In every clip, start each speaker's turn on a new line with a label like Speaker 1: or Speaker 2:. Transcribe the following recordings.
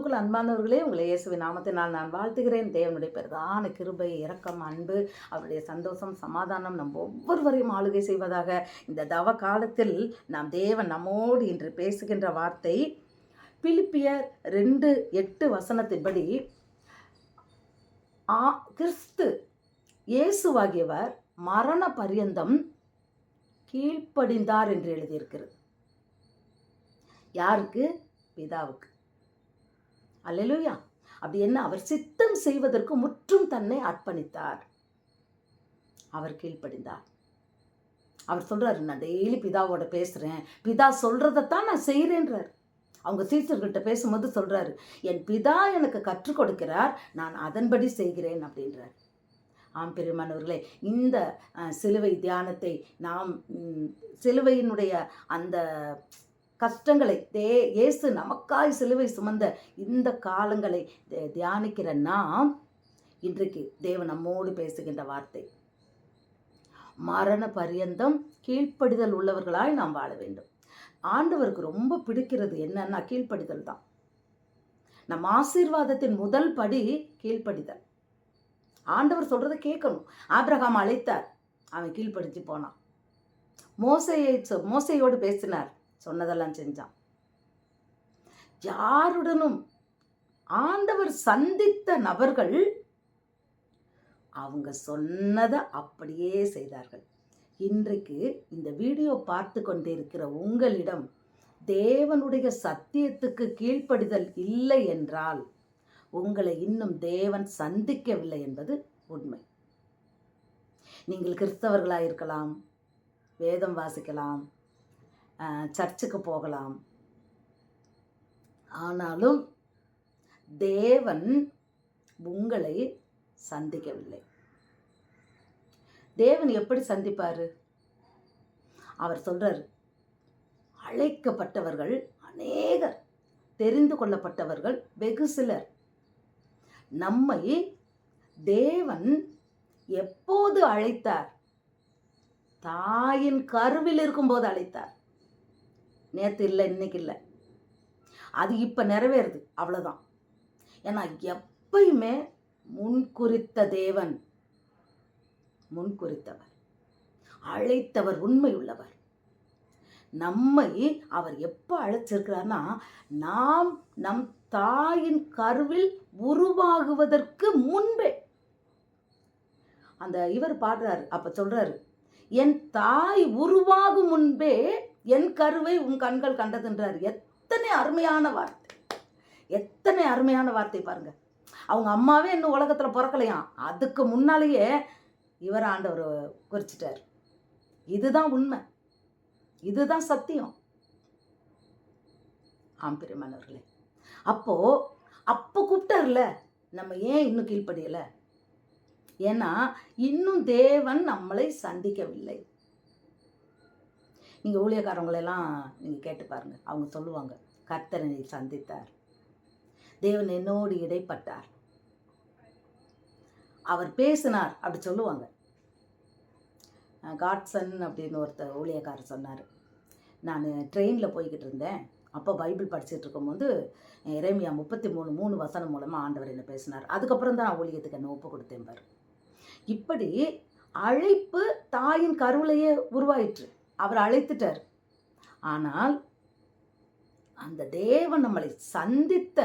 Speaker 1: கிறிஸ்துவுக்குள் அன்பானவர்களே உங்களை இயேசுவி நாமத்தினால் நான் வாழ்த்துகிறேன். தேவனுடைய பிரதான கிருபை இரக்கம் அன்பு அவருடைய சந்தோஷம் சமாதானம் நம் ஒவ்வொருவரையும் ஆளுகை செய்வதாக இந்த தவ காலத்தில் நாம் தேவன் நம்மோடு இன்று பேசுகின்ற வார்த்தை பிலிப்பியர் ரெண்டு எட்டு வசனத்தின்படி ஆ கிறிஸ்து இயேசுவாகியவர் மரண பரியந்தம் கீழ்ப்படிந்தார் என்று எழுதியிருக்கிறது. யாருக்கு? பிதாவுக்கு. அல்லேலூயா. அப்படி என்ன? அவர் சித்தம் செய்வதற்கு முற்றும் தன்னை அர்ப்பணித்தார். அவர் கீழ்ப்படிந்தார். அவர் சொல்றாரு நான் டெய்லி பிதாவோட பேசுறேன். பிதா சொல்றதைத்தான் நான் செய்கிறேன்றார் அவங்க சீசர்கிட்ட பேசும்போது சொல்றாரு என் பிதா எனக்கு கற்றுக் கொடுக்கிறார். நான் அதன்படி செய்கிறேன் அப்படின்றார். ஆம் பெருமானவர்களே இந்த சிலுவை தியானத்தை நாம் சிலுவையினுடைய அந்த கஷ்டங்களை தே இயேசு நமக்காய் சிலுவை சுமந்த இந்த காலங்களை தியானிக்கிற நாம் இன்றைக்கு தேவன் நம்மோடு பேசுகின்ற வார்த்தை. மரண பரியந்தம் கீழ்ப்படிதல் உள்ளவர்களாய் நாம் வாழ வேண்டும். ஆண்டவருக்கு ரொம்ப பிடிக்கிறது என்னன்னா கீழ்ப்படிதல் தான். நம் ஆசீர்வாதத்தின் முதல் படி கீழ்ப்படிதல். ஆண்டவர் சொல்கிறத கேட்கணும். ஆப்ரஹாம் அழைத்தார். அவன் கீழ்ப்படிச்சு போனான். மோசையை சொ- மோசையோடு பேசினார். சொன்னதெல்லாம் செஞ்சான். யாருடனும் ஆண்டவர் சந்தித்த நபர்கள் அவங்க சொன்னதை அப்படியே செய்தார்கள். இன்றைக்கு இந்த வீடியோ பார்த்து கொண்டிருக்கிற உங்களிடம் தேவனுடைய சத்தியத்துக்கு கீழ்ப்படிதல் இல்லை என்றால் உங்களை இன்னும் தேவன் சந்திக்கவில்லை என்பது உண்மை. நீங்கள் கிறிஸ்தவர்களாக இருக்கலாம் வேதம் வாசிக்கலாம் சர்ச்சுக்கு போகலாம். ஆனாலும் தேவன் உங்களை சந்திக்கவில்லை. தேவன் எப்படி சந்திப்பார்? அவர் சொல்கிறார் அழைக்கப்பட்டவர்கள் அநேகர் தெரிந்து கொள்ளப்பட்டவர்கள் வெகு சிலர். நம்மை தேவன் எப்போது அழைத்தார்? தாயின் கருவில் இருக்கும்போது அழைத்தார். நேற்று இல்லை இன்றைக்கி இல்லை. அது இப்போ நிறைவேறுது அவ்வளோதான் ஏன்னா எப்பயுமே முன்குறித்த தேவன் முன்குறித்தவர். அழைத்தவர் உண்மை உள்ளவர் நம்மை அவர் எப்போ அழைச்சிருக்கிறார்னா நாம் நம் தாயின் கருவில் உருவாகுவதற்கு முன்பே. அந்த இவர் பாடுறாரு அப்போ சொல்கிறாரு என் தாய் உருவாகும் முன்பே என் கருவை உன் கண்கள் கண்டதுன்றார். எத்தனை அருமையான வார்த்தை. எத்தனை அருமையான வார்த்தை பாருங்க. அவங்க அம்மாவே இன்னும் உலகத்தில் பிறக்கலையாம் அதுக்கு முன்னாலேயே இவர் ஆண்டவர் குறிச்சிட்டார். இதுதான் உண்மை. இதுதான் சத்தியம். ஆம் பெருமானவர்களே அப்போ அப்போ கூப்பிட்டார்ல. நம்ம ஏன் இன்னும் கீழ்ப்படியலை? ஏன்னா இன்னும் தேவன் நம்மளை சந்திக்கவில்லை. நீங்கள் ஊழியக்காரங்களெல்லாம் நீங்கள் கேட்டு பாருங்கள் அவங்க சொல்லுவாங்க கர்த்தனை சந்தித்தார். தேவன் என்னோடு இடைப்பட்டார். அவர் பேசினார் அப்படி சொல்லுவாங்க. காட்சன் அப்படின்னு ஒருத்தர் ஊழியக்காரர் சொன்னார். நான் ட்ரெயினில் போய்கிட்டு இருந்தேன். அப்போ பைபிள் படிச்சுட்டு இருக்கும்போது இறைமையா முப்பத்தி மூணு மூணு வசனம் மூலமாக ஆண்டவர் என்ன பேசினார். அதுக்கப்புறம் தான் நான் ஊழியத்துக்கு என்ன ஒப்பு கொடுத்தேன் பாரு. இப்படி அழைப்பு தாயின் கருவிலேயே உருவாயிற்று. அவர் அழைத்துட்டார். ஆனால் அந்த தேவன் நம்மளை சந்தித்த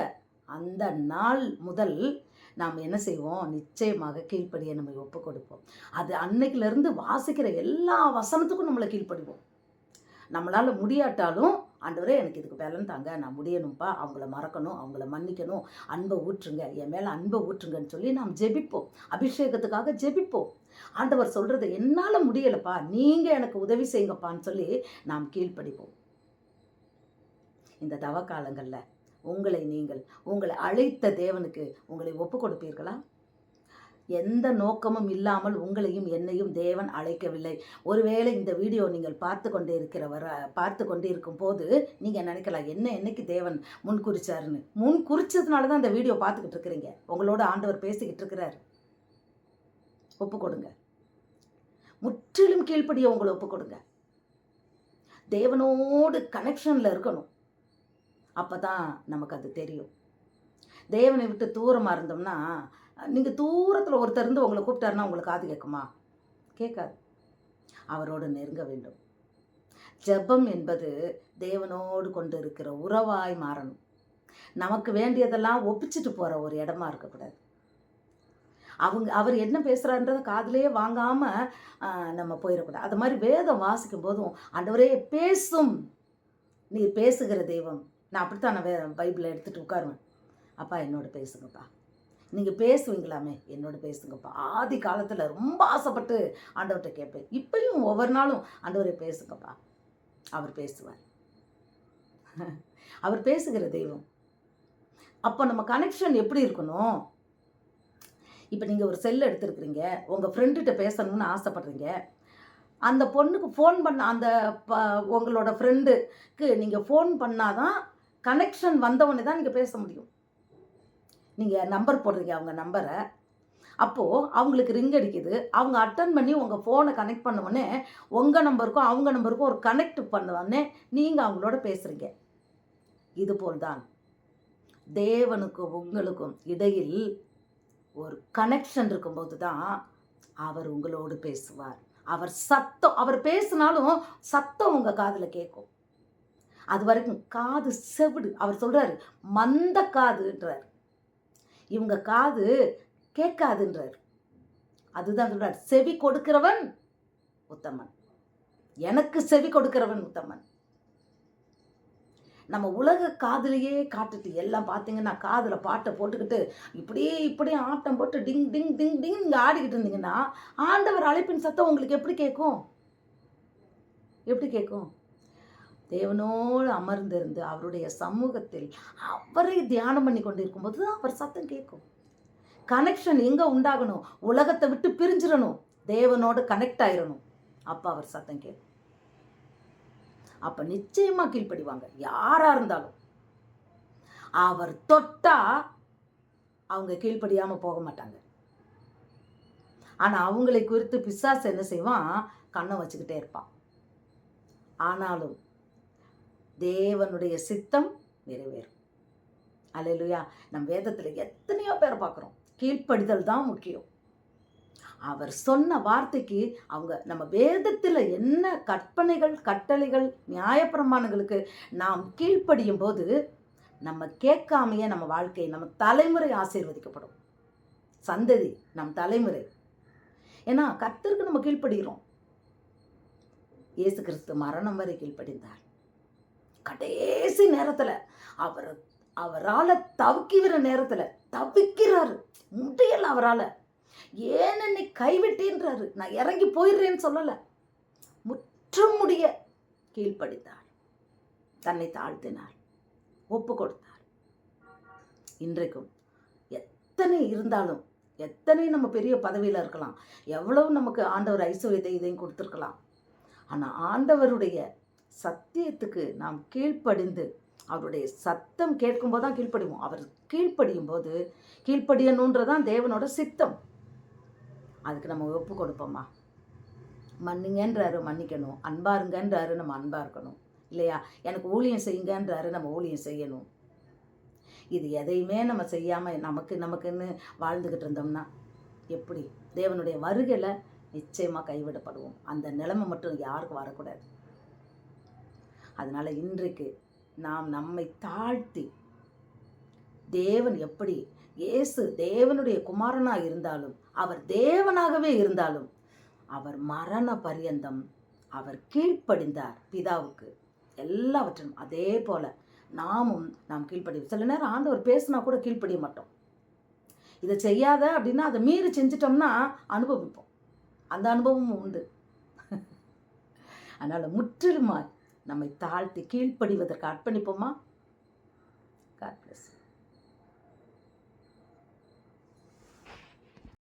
Speaker 1: அந்த நாள் முதல் நாம் என்ன செய்வோம்? நிச்சயமாக கீழ்ப்படியை நம்ம ஒப்பு கொடுப்போம் அது அன்னைக்கிலிருந்து வாசிக்கிற எல்லா வசனத்துக்கும் நம்மளை கீழ்ப்படிவோம். நம்மளால் முடியாட்டாலும் ஆண்டவரே எனக்கு இதுக்கு பலன் தாங்க. நான் முடியணும்ப்பா அவங்கள மறக்கணும். அவங்கள மன்னிக்கணும். அன்பை ஊற்றுங்க. என் மேலே அன்பை ஊற்றுங்கன்னு சொல்லி நாம் ஜெபிப்போம். அபிஷேகத்துக்காக ஜெபிப்போம். ஆண்டவர் சொல்கிறது என்னால் முடியலப்பா. நீங்கள் எனக்கு உதவி செய்யுங்கப்பான்னு சொல்லி நாம் கீழ்ப்படிப்போம். இந்த தவ காலங்களில் உங்களை நீங்கள் உங்களை அழைத்த தேவனுக்கு உங்களை ஒப்பு கொடுப்பீர்களா? எந்த நோக்கமும் இல்லாமல் உங்களையும் என்னையும் தேவன் அழைக்கவில்லை. ஒருவேளை இந்த வீடியோ நீங்கள் பார்த்து கொண்டே இருக்கிறவர பார்த்து கொண்டே இருக்கும் போது நீங்கள் நினைக்கலாம் என்ன என்னைக்கு தேவன் முன் குறிச்சாருன்னு? முன் குறிச்சதுனால தான் இந்த வீடியோ பார்த்துக்கிட்டு இருக்கிறீங்க. உங்களோட ஆண்டவர் பேசிக்கிட்டு இருக்கிறார். ஒப்பு கொடுங்க. முற்றிலும் கீழ்ப்படிய உங்களை ஒப்பு கொடுங்க. தேவனோடு கனெக்ஷனில் இருக்கணும். அப்போ தான் நமக்கு அது தெரியும். தேவனை விட்டு தூரமாக இருந்தோம்னா நீங்கள் தூரத்தில் ஒருத்தர் இருந்து உங்களை கூப்பிட்டாருன்னா உங்களுக்கு காது கேட்குமா? கேட்காது. அவரோடு நெருங்க வேண்டும். ஜெபம் என்பது தேவனோடு கொண்டு இருக்கிற உறவாய் மாறணும். நமக்கு வேண்டியதெல்லாம் ஒப்பிச்சிட்டு போகிற ஒரு இடமா இருக்கக்கூடாது. அவங்க அவர் என்ன பேசுகிறான்றத காதுலயே வாங்காமல் நம்ம போயிடக்கூடாது. அது மாதிரி வேதம் வாசிக்கும் போதும் ஆண்டவரே பேசும். நீ பேசுகிற தெய்வம். நான் அப்படித்தான் நான் வே பைபிளை எடுத்துகிட்டு உட்காருவேன். அப்பா என்னோட பேசுங்கப்பா. நீங்கள் பேசுவீங்களாமே? என்னோட பேசுங்கப்பா. ஆதி காலத்தில் ரொம்ப ஆசைப்பட்டு ஆண்டவர்கிட்ட கேட்பேன். இப்பயும் ஒவ்வொரு நாளும் ஆண்டவரை பேசுங்கப்பா. அவர் பேசுவார். அவர் பேசுகிற தெய்வம். அப்போ நம்ம கனெக்ஷன் எப்படி இருக்கணும்? இப்போ நீங்கள் ஒரு செல் எடுத்துருக்குறீங்க. உங்கள் ஃப்ரெண்டுகிட்ட பேசணும்னு ஆசைப்பட்றீங்க. அந்த பொண்ணுக்கு ஃபோன் பண்ண அந்த ப உங்களோட ஃப்ரெண்டுக்கு நீங்கள் ஃபோன் பண்ணாதான் கனெக்ஷன் வந்தவொடனே தான் நீங்கள் பேச முடியும். நீங்கள் நம்பர் போடுறீங்க அவங்க நம்பரை அப்போது அவங்களுக்கு ரிங் அடிக்குது. அவங்க அட்டன் பண்ணி உங்கள் ஃபோனை கனெக்ட் பண்ணவுடனே உங்கள் நம்பருக்கும் அவங்க நம்பருக்கும் ஒரு கனெக்ட் பண்ண உடனே நீங்கள் அவங்களோட பேசுகிறீங்க இதுபோல் தான். தேவனுக்கும் உங்களுக்கும் இடையில் ஒரு கனெக்ஷன் இருக்கும்போது தான் அவர் உங்களோடு பேசுவார். அவர் சத்தம் அவர் பேசினாலும் சத்தம் உங்கள் காதில் கேட்கும். அது வரைக்கும் காது செவிடு. அவர் சொல்கிறாரு மந்த காதுன்றார். இவங்க காது கேட்காதுன்றார். அதுதான் சொல்றார் செவி கொடுக்கிறவன் உத்தமன். எனக்கு செவி கொடுக்கிறவன் உத்தமன். நம்ம உலக காதுலையே காட்டுட்டு எல்லாம் பார்த்தீங்கன்னா காதில் பாட்டை போட்டுக்கிட்டு இப்படியே இப்படியே ஆட்டம் போட்டு டிங் டிங் டிங் டிங் நீங்கள் ஆடிக்கிட்டு இருந்தீங்கன்னா ஆண்டவர் அழைப்பின் சத்தம் உங்களுக்கு எப்படி கேட்கும்? எப்படி கேட்கும்? தேவனோடு அமர்ந்திருந்து அவருடைய சமூகத்தில் அவரை தியானம் பண்ணி கொண்டு இருக்கும்போது தான் அவர் சத்தம் கேட்கும். கனெக்ஷன் எங்கே உண்டாகணும்? உலகத்தை விட்டு பிரிஞ்சிடணும். தேவனோடு கனெக்ட் ஆயிடணும். அப்போ அவர் சத்தம் கேட்கும். அப்போ நிச்சயமாக கீழ்ப்படிவாங்க. யாராக இருந்தாலும். அவர் தொட்டா அவங்க கீழ்ப்படியாமல் போக மாட்டாங்க. ஆனால் அவங்களை குறித்து பிசாசு என்ன செய்வான்? கண்ணை வச்சுக்கிட்டே இருப்பான். ஆனாலும் தேவனுடைய சித்தம் நிறைவேறும். அல்லையா நம் வேதத்தில் எத்தனையோ பேரை பார்க்குறோம். கீழ்ப்படிதல் தான் முக்கியம். அவர் சொன்ன வார்த்தைக்கு அவங்க நம்ம வேதத்தில் என்ன கற்பனைகள் கட்டளைகள் நியாயப்பிரமாணங்களுக்கு நாம் கீழ்ப்படியும் போது நம்ம கேட்காமையே நம்ம வாழ்க்கை நம்ம தலைமுறை ஆசீர்வதிக்கப்படும். சந்ததி நம் தலைமுறை. ஏன்னா கத்திற்கு நம்ம கீழ்ப்படுகிறோம். இயேசு கிறிஸ்து மரணம் வரை கீழ்ப்படிந்தார். கடைசி நேரத்தில் அவர் அவரால் தவிக்கிற நேரத்தில் தவிக்கிறாரு. முடியல அவரால். ஏன் என்னை கைவிட்டேன்றாரு? நான் இறங்கி போயிடுறேன்னு சொல்லலை. முற்றும் முடிய கீழ்ப்படித்தார். தன்னை தாழ்த்தினார். ஒப்பு கொடுத்தார். இன்றைக்கும் எத்தனை இருந்தாலும் எத்தனை நம்ம பெரிய பதவியில் இருக்கலாம் எவ்வளவு நமக்கு ஆண்டவர் ஐஸ்வர்யத்தை இதையும் கொடுத்துருக்கலாம். ஆனால் ஆண்டவருடைய சத்தியத்துக்கு நாம் கீழ்ப்படிந்து அவருடைய சத்தம் கேட்கும்போது தான் கீழ்ப்படிவோம். அவர் கீழ்ப்படியும் போது கீழ்ப்படியணுன்றதான் தேவனோட சித்தம். அதுக்கு நம்ம ஒப்பு கொடுப்போமா மன்னிங்கன்றாரு மன்னிக்கணும். அன்பாருங்கன்றாரு நம்ம அன்பாக இருக்கணும். இல்லையா? எனக்கு ஊழியம் செய்யுங்கன்றாரு நம்ம ஊழியம் செய்யணும். இது எதையுமே நம்ம செய்யாமல் நமக்கு நமக்குன்னு வாழ்ந்துக்கிட்டு இருந்தோம்னா எப்படி? தேவனுடைய வருகையில் நிச்சயமாக கைவிடப்படுவோம். அந்த நிலைமை மட்டும் யாருக்கும் வரக்கூடாது. அதனால் இன்றைக்கு நாம் நம்மை தாழ்த்தி தேவன் எப்படி இயேசு தேவனுடைய குமாரனாக இருந்தாலும் அவர் தேவனாகவே இருந்தாலும் அவர் மரண பரியந்தம் அவர் கீழ்ப்படிந்தார் பிதாவுக்கு. எல்லாவற்றிலும் அதே போல நாமும் நாம் கீழ்ப்படி சில நேரம் ஆண்டவர் பேசினா கூட கீழ்ப்படிய மாட்டோம். இதை செய்யாத அப்படின்னா அதை மீறி செஞ்சிட்டோம்னா அனுபவிப்போம். அந்த அனுபவமும் உண்டு. அதனால் முற்றிலுமாய் நம்மை தாழ்த்தி கீழ்ப்படிவதற்கு அர்ப்பணிப்போமா? God plus